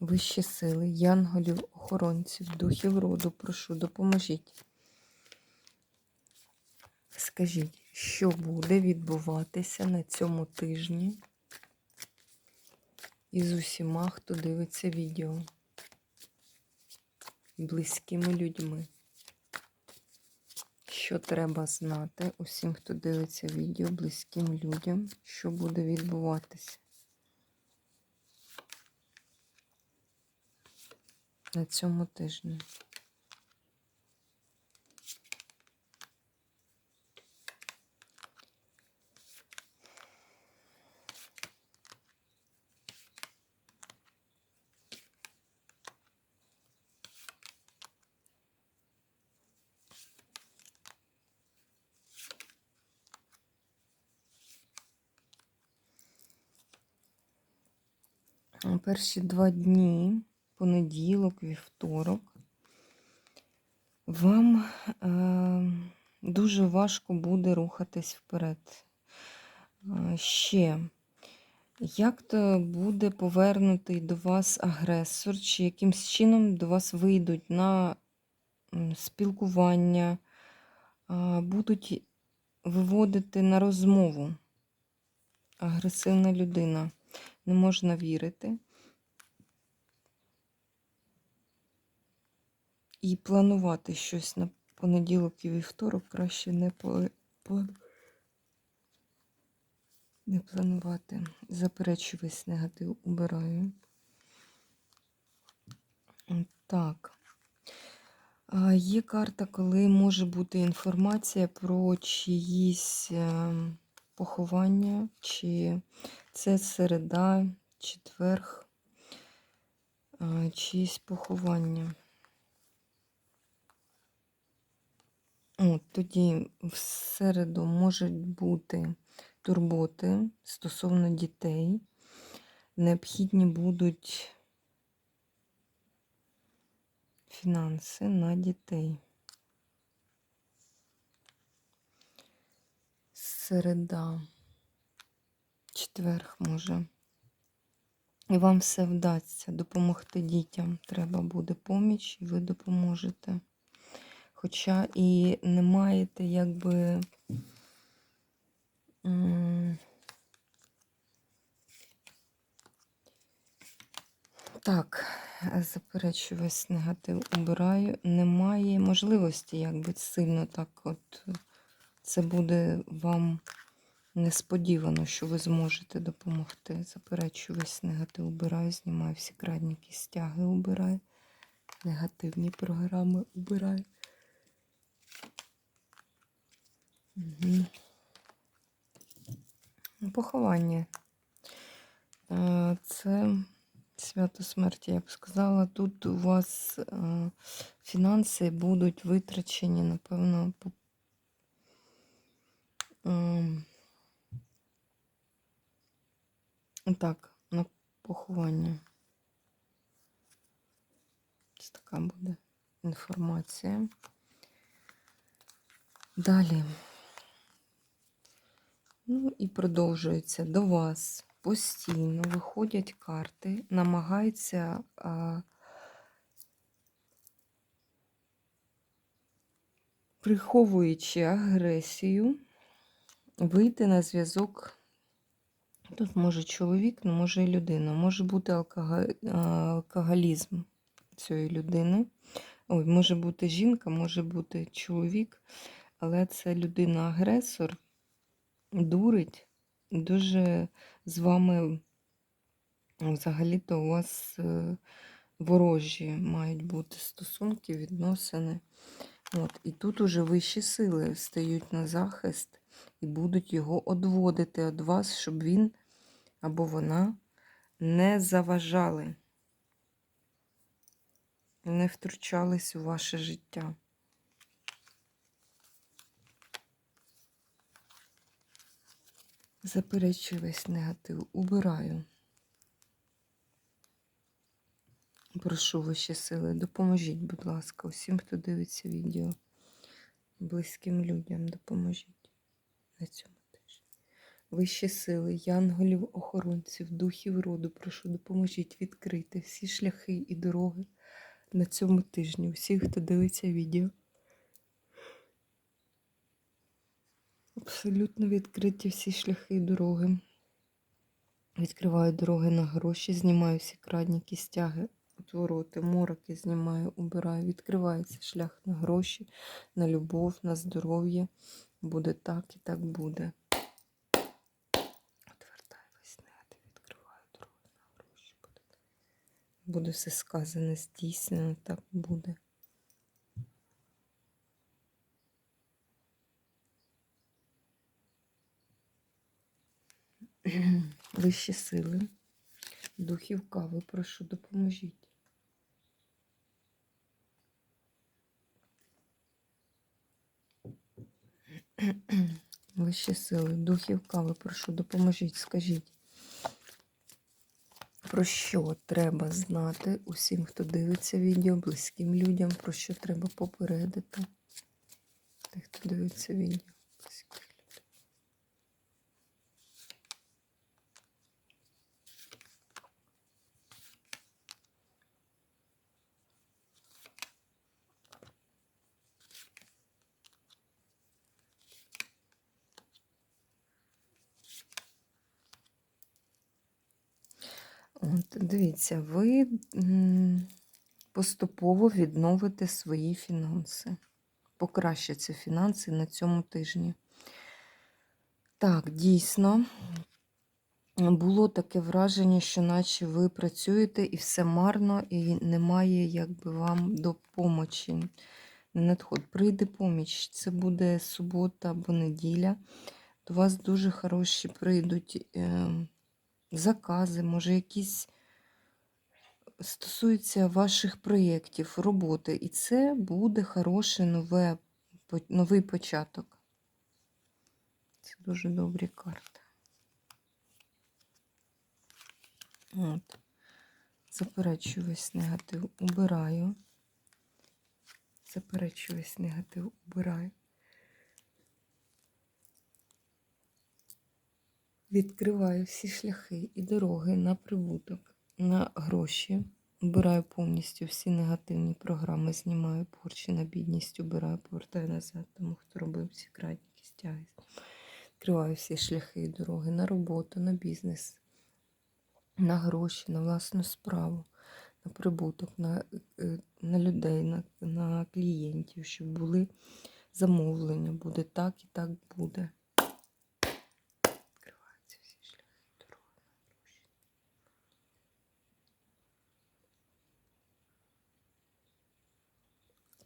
Вищі сили, янголів, охоронців, духів роду, прошу, допоможіть. Скажіть, що буде відбуватися на цьому тижні із усіма, хто дивиться відео, близькими людьми. Що треба знати усім, хто дивиться відео, близьким людям, що буде відбуватися. На цьому тижні. Перші два дні понеділок, вівторок, вам е, дуже важко буде рухатись вперед. Е, ще, як то буде повернутий до вас агресор, чи якимсь чином до вас вийдуть на спілкування, будуть виводити на розмову. Агресивна людина. Не можна вірити. І планувати щось на понеділок і вівторок краще не план... не планувати. Заперечу весь негатив убираю. Так. Є карта, коли може бути інформація про чиїсь ем, поховання, чи це середа, четверг, чиїсь поховання. От, Тоді в середу можуть бути турботи стосовно дітей. Необхідні будуть фінанси на дітей. Середа, четверг може. І вам все вдасться допомогти дітям. Треба буде поміч, і ви допоможете. Хоча і не маєте якби. Так, заперечую весь негатив убираю. Немає можливості, якби сильно так от це буде вам несподівано, що ви зможете допомогти. Заперечую весь негатив убираю, знімаю всі крадніки, стяги убираю, негативні програми убираю. Угу. Поховання. Е, це свято смерті, я б сказала. Тут у вас е, фінанси будуть витрачені, напевно, по. Ем, так, на поховання. Ось така буде інформація. Далі. Ну і продовжується до вас. Постійно виходять карти, намагаються а, приховуючи агресію, вийти на зв'язок. Тут може чоловік, ну може і людина, може бути алкоголізм цієї людини. Ой, може бути жінка, може бути чоловік, але це людина-агресор дурить, дуже з вами взагалі-то у вас е, ворожі мають бути стосунки, відносини. От. І тут уже вищі сили стають на захист і будуть його одводити від вас, щоб він або вона не заважали. не втручались у ваше життя. Заперечую весь негатив, убираю. Прошу вищі сили, допоможіть, будь ласка, усім, хто дивиться відео, близьким людям допоможіть на цьому тижні. Вищі сили, янголів, охоронців, духів роду, прошу, допоможіть відкрити всі шляхи і дороги на цьому тижні, усіх, хто дивиться відео. Абсолютно відкриті всі шляхи і дороги. Відкриваю дороги на гроші, знімаю всі крадніки, стяги, отвороти, мороки знімаю, убираю. Відкривається шлях на гроші, на любов, на здоров'я. Буде так і так буде. Отвертаю весь негатив, відкриваю дороги на гроші. Буде, буде все сказане, здійснено, так буде. Вищі сили, духів кави, прошу, допоможіть. Вищі сили, духів кави, прошу, допоможіть, скажіть. Про що треба знати усім, хто дивиться відео, близьким людям, про що треба попередити тих, хто дивиться відео. Дивіться, ви поступово відновите свої фінанси. Покращаться фінанси на цьому тижні. Так, дійсно, було таке враження, що наче ви працюєте і все марно, і немає якби вам допомочі. Надход. Прийде поміч. Це буде субота або неділя. До вас дуже хороші прийдуть. Е, закази, може, якісь стосуються ваших проєктів, роботи. І це буде хороший нове, новий початок. Це дуже добрі карти. От. Заперечую весь негатив, убираю. Заперечую весь негатив, убираю. Відкриваю всі шляхи і дороги на прибуток, на гроші. Убираю повністю всі негативні програми, знімаю порчі на бідність, убираю, повертаю назад, тому хто робив ці крадніки, стяги. Відкриваю всі шляхи і дороги на роботу, на бізнес, на гроші, на власну справу, на прибуток, на, е, на людей, на, на клієнтів, щоб були замовлення. Буде так і так буде. Відкриваються всі шляхи і дороги на гроші.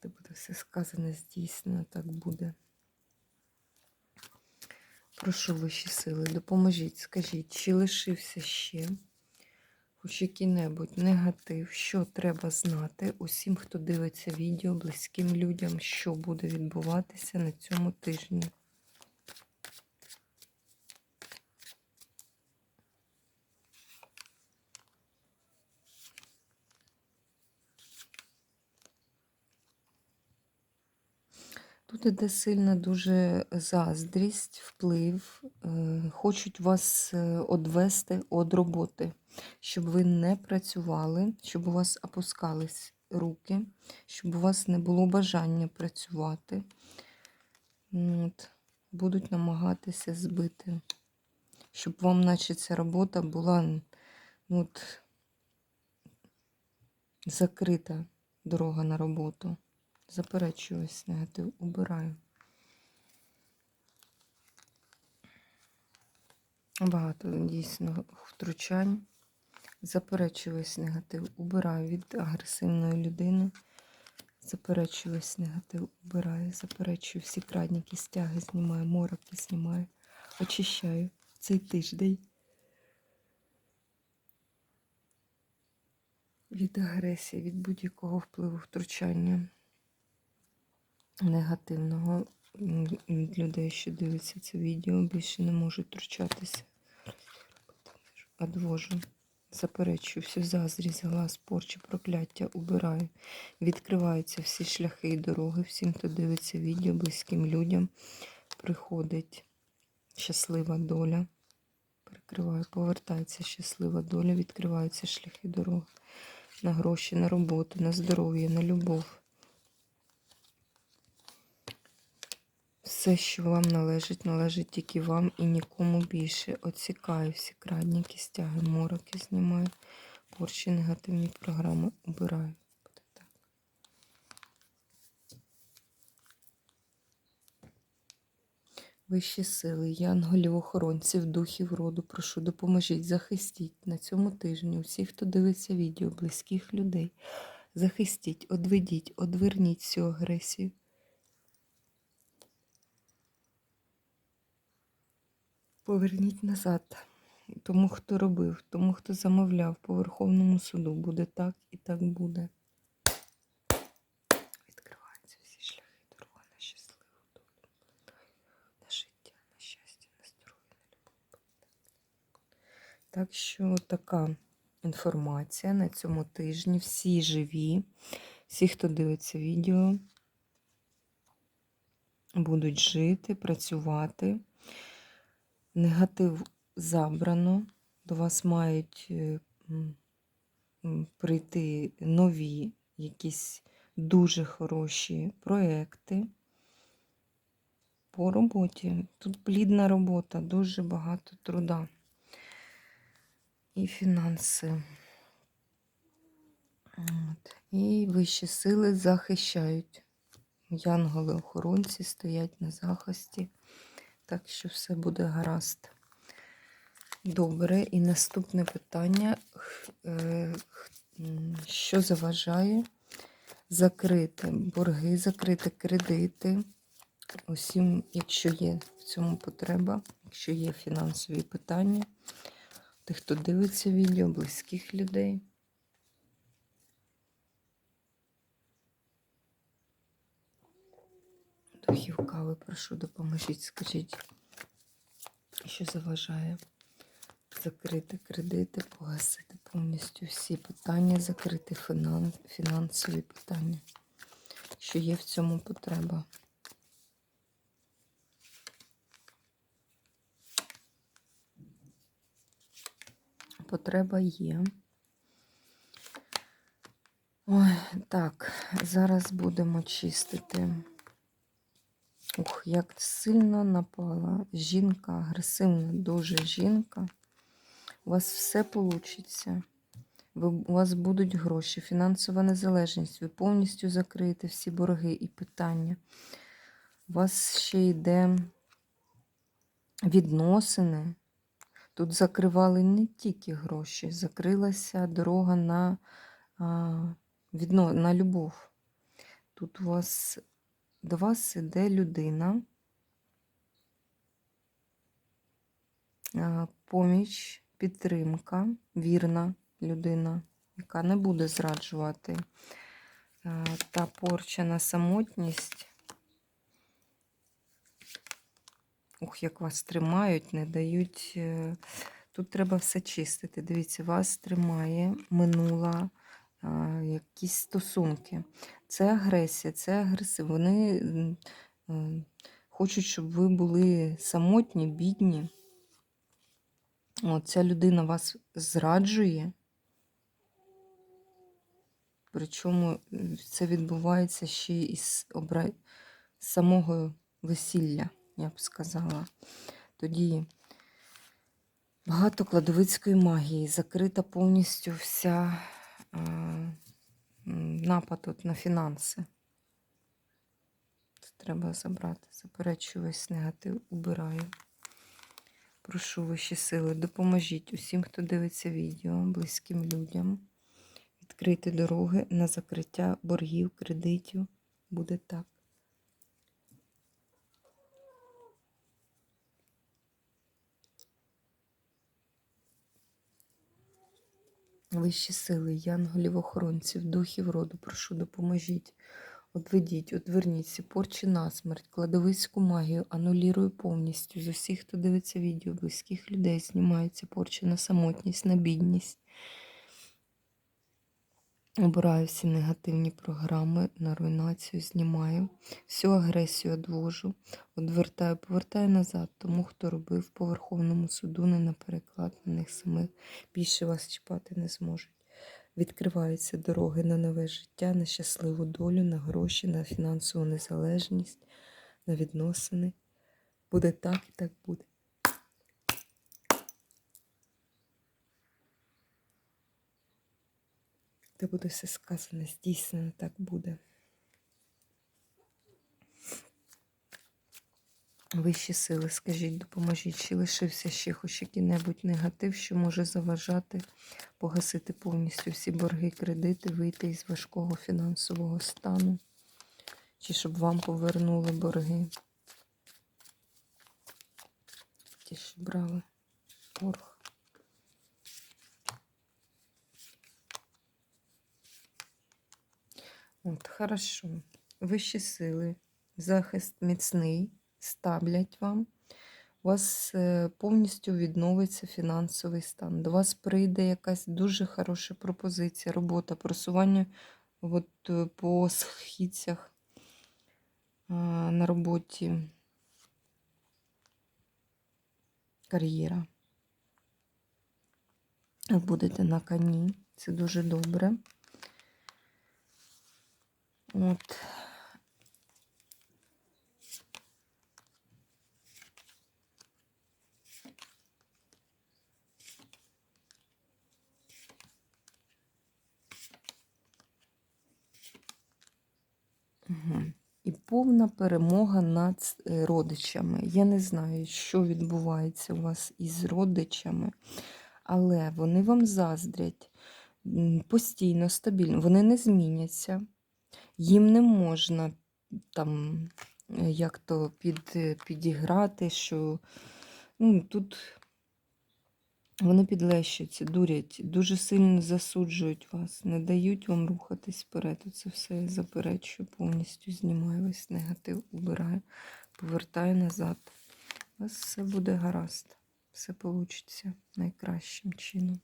Це буде все сказане, здійснено, так буде. Прошу ваші сили, допоможіть, скажіть, чи лишився ще хоч який-небудь негатив, що треба знати усім, хто дивиться відео, близьким людям, що буде відбуватися на цьому тижні. Тут іде сильна дуже заздрість, вплив. е, Хочуть вас е, одвести від роботи, щоб ви не працювали, щоб у вас опускались руки, щоб у вас не було бажання працювати. От. Будуть намагатися збити, щоб вам, наче ця робота була ну, от, закрита дорога на роботу. Заперечую ось негатив, убираю. Багато дійсно втручань. Заперечую негатив, убираю від агресивної людини. Заперечую ось негатив, убираю, заперечую всі крадніки, стяги, знімаю, мороки знімаю, очищаю цей тиждень. від агресії, від будь-якого впливу втручання негативного людей, що дивляться це відео, більше не можуть втручатися. Одвожу. Заперечую всю заздрість, глаз, порчі, прокляття, убираю. Відкриваються всі шляхи і дороги. Всім, хто дивиться відео, близьким людям приходить щаслива доля. Перекриваю, повертається щаслива доля, відкриваються шляхи дороги на гроші, на роботу, на здоров'я, на любов. Все, що вам належить, належить тільки вам і нікому більше. Оцікаю всі крадніки, стяги, мороки знімаю, порчі, негативні програми убираю. Вищі сили, янголів, охоронців, духів роду, прошу, допоможіть, захистіть на цьому тижні усіх, хто дивиться відео, близьких людей. Захистіть, одведіть, одверніть всю агресію. Поверніть назад. Тому, хто робив, тому, хто замовляв по Верховному суду, буде так і так буде. Відкриваються всі шляхи дорога на щасливу долю, на життя, на щастя, на здоров'я, на любов. Так що така інформація на цьому тижні. Всі живі, всі, хто дивиться відео, будуть жити, працювати. Негатив забрано. До вас мають е, прийти нові, якісь дуже хороші проекти по роботі. Тут плідна робота, дуже багато труда і фінанси. От. І вищі сили захищають. Янголи-охоронці стоять на захисті. Так що все буде гаразд. Добре, і наступне питання. Е, Що заважає закрити борги, закрити кредити? Усім, якщо є в цьому потреба, якщо є фінансові питання, тих, хто дивиться відео, близьких людей. Духів прошу, допоможіть, скажіть, що заважає закрити кредити, погасити повністю всі питання, закрити фінан, фінансові питання, що є в цьому потреба. Потреба є. Ой, так, зараз будемо чистити. Ух, як сильно напала жінка, агресивна дуже жінка. У вас все вийде. Ви, у вас будуть гроші, фінансова незалежність, ви повністю закриєте всі борги і питання. У вас ще йде відносини. Тут закривали не тільки гроші, закрилася дорога на, на любов. Тут у вас до вас іде людина, поміч, підтримка, вірна людина, яка не буде зраджувати. Та порча на самотність. Ух, як вас тримають, не дають. е, Тут треба все чистити. Дивіться, вас тримає минула якісь стосунки. Це агресія, це агресив. Вони хочуть, щоб ви були самотні, бідні. От, ця людина вас зраджує. Причому це відбувається ще із обра... самого весілля, я б сказала. Тоді багато кладовицької магії, закрита повністю вся напад от на фінанси. Це треба забрати. Заперечую весь негатив, убираю. Прошу вищі сили, допоможіть усім, хто дивиться відео, близьким людям. Відкрити дороги на закриття боргів, кредитів. Буде так. Вищі сили, янголів, охоронців, духів роду, прошу, допоможіть. Одведіть, одверніть всі порчі на смерть, кладовицьку магію, анулірую повністю. З усіх, хто дивиться відео, близьких людей, знімається порча на самотність, на бідність. Обираю всі негативні програми на руйнацію, знімаю. Всю агресію одвожу, одвертаю, повертаю назад. Тому, хто робив по Верховному суду, не на переклад на них самих більше вас чіпати не зможуть. Відкриваються дороги на нове життя, на щасливу долю, на гроші, на фінансову незалежність, на відносини. Буде так і так буде. Де буде все сказане, здійснено, так буде. Вищі сили, скажіть, допоможіть, чи лишився ще хоч який-небудь негатив, що може заважати погасити повністю всі борги, кредити, вийти із важкого фінансового стану, чи щоб вам повернули борги. Ті, що брали борг. От, хорошо. Вищі сили, захист міцний, ставлять вам. У вас е, повністю відновиться фінансовий стан. До вас прийде якась дуже хороша пропозиція, робота, просування от, е, по східцях на роботі, кар'єра. Будете на коні, це дуже добре. От. І повна перемога над е, родичами. Я не знаю, що відбувається у вас із родичами, але вони вам заздрять постійно, стабільно. Вони не зміняться. Їм не можна там е, як то під, е, підіграти, що ну, тут вони підлещуються, дурять, дуже сильно засуджують вас, не дають вам рухатись вперед. Це все я заперечую, повністю знімаю весь негатив, убираю, повертаю назад. У вас все буде гаразд, все вийде найкращим чином.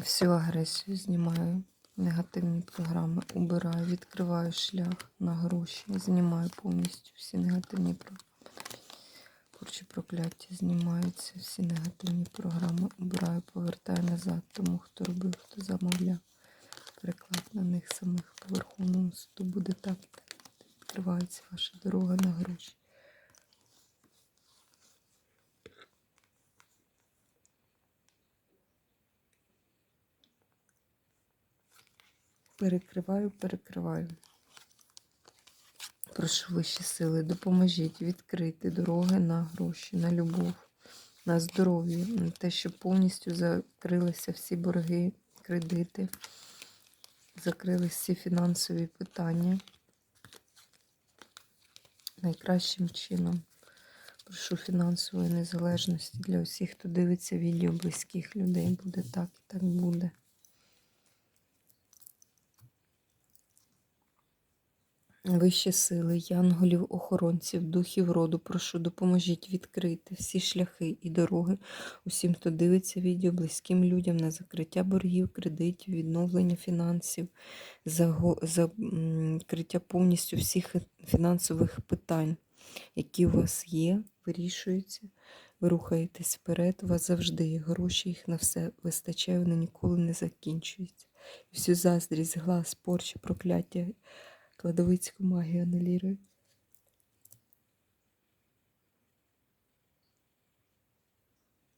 Всю агресію знімаю, негативні програми убираю, відкриваю шлях на гроші, знімаю повністю всі негативні програми. Порчі прокляття знімаються, всі негативні програми убираю, повертаю назад, тому хто робив, хто замовляв. Переклад на них самих по Верховному суду буде так. Відкривається ваша дорога на гроші. Перекриваю, перекриваю. Прошу вищі сили, допоможіть відкрити дороги на гроші, на любов, на здоров'я, на те, щоб повністю закрилися всі борги, кредити, закрилися всі фінансові питання. Найкращим чином. Прошу фінансової незалежності для усіх, хто дивиться відео близьких людей. Буде так і так буде. Вищі сили, янголів, охоронців, духів роду, прошу, допоможіть відкрити всі шляхи і дороги усім, хто дивиться відео, близьким людям на закриття боргів, кредитів, відновлення фінансів, закриття повністю всіх фінансових питань, які у вас є, вирішуються. Ви рухаєтесь вперед, у вас завжди є гроші, їх на все вистачає, вони ніколи не закінчуються. Всю заздрість, глас, порчі, прокляття кладовицьку магію анулірую.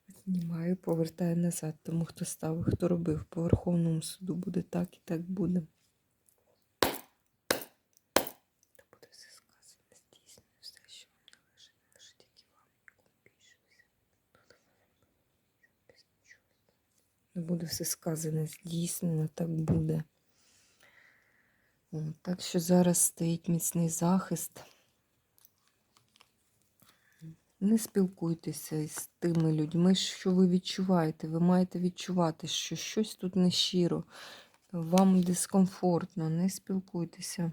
Знімаю, повертаю назад, тому хто ставив, хто робив. По Верховному суду буде так і так буде. Та буде все сказано, здійснено, все, що вам належить, тільки вам, нікому більше. Не буде все сказане, здійснено, так буде. О, Так що зараз стоїть міцний захист. Не спілкуйтеся із тими людьми, що ви відчуваєте. Ви маєте відчувати, що щось тут нещиро, вам дискомфортно, не спілкуйтеся.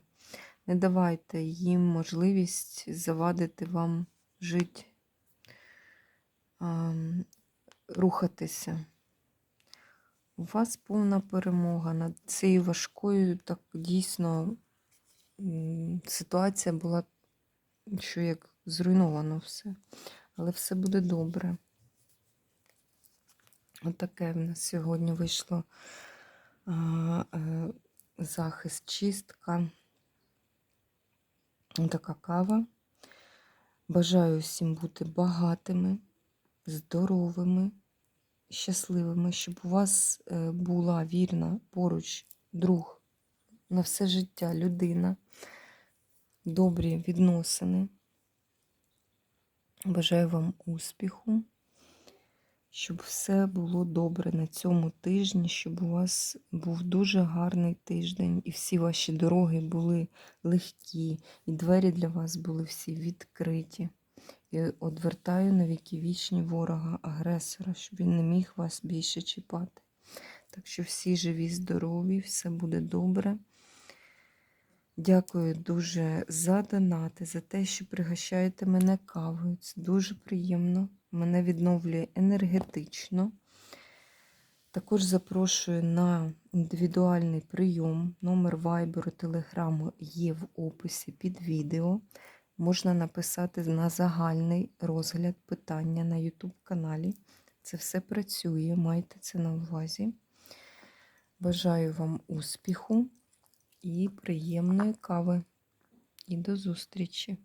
Не давайте їм можливість завадити вам жити, рухатися. У вас повна перемога над цією важкою, так дійсно ситуація була, що як зруйновано все. Але все буде добре. Отаке в нас сьогодні вийшло а, е, захист, чистка. Така кава. Бажаю всім бути багатими, здоровими, щасливими, щоб у вас е, була вірна поруч друг на все життя, людина, добрі відносини. Бажаю вам успіху, щоб все було добре на цьому тижні, щоб у вас був дуже гарний тиждень, і всі ваші дороги були легкі, і двері для вас були всі відкриті. І одвертаю на віки вічні ворога, агресора, щоб він не міг вас більше чіпати. Так що всі живі, здорові, все буде добре. Дякую дуже за донати, за те, що пригощаєте мене кавою. Це дуже приємно. Мене відновлює енергетично. Також запрошую на індивідуальний прийом. Номер вайберу, телеграму є в описі під відео. Можна написати на загальний розгляд питання на YouTube каналі. Це все працює, майте це на увазі. Бажаю вам успіху і приємної кави. І до зустрічі!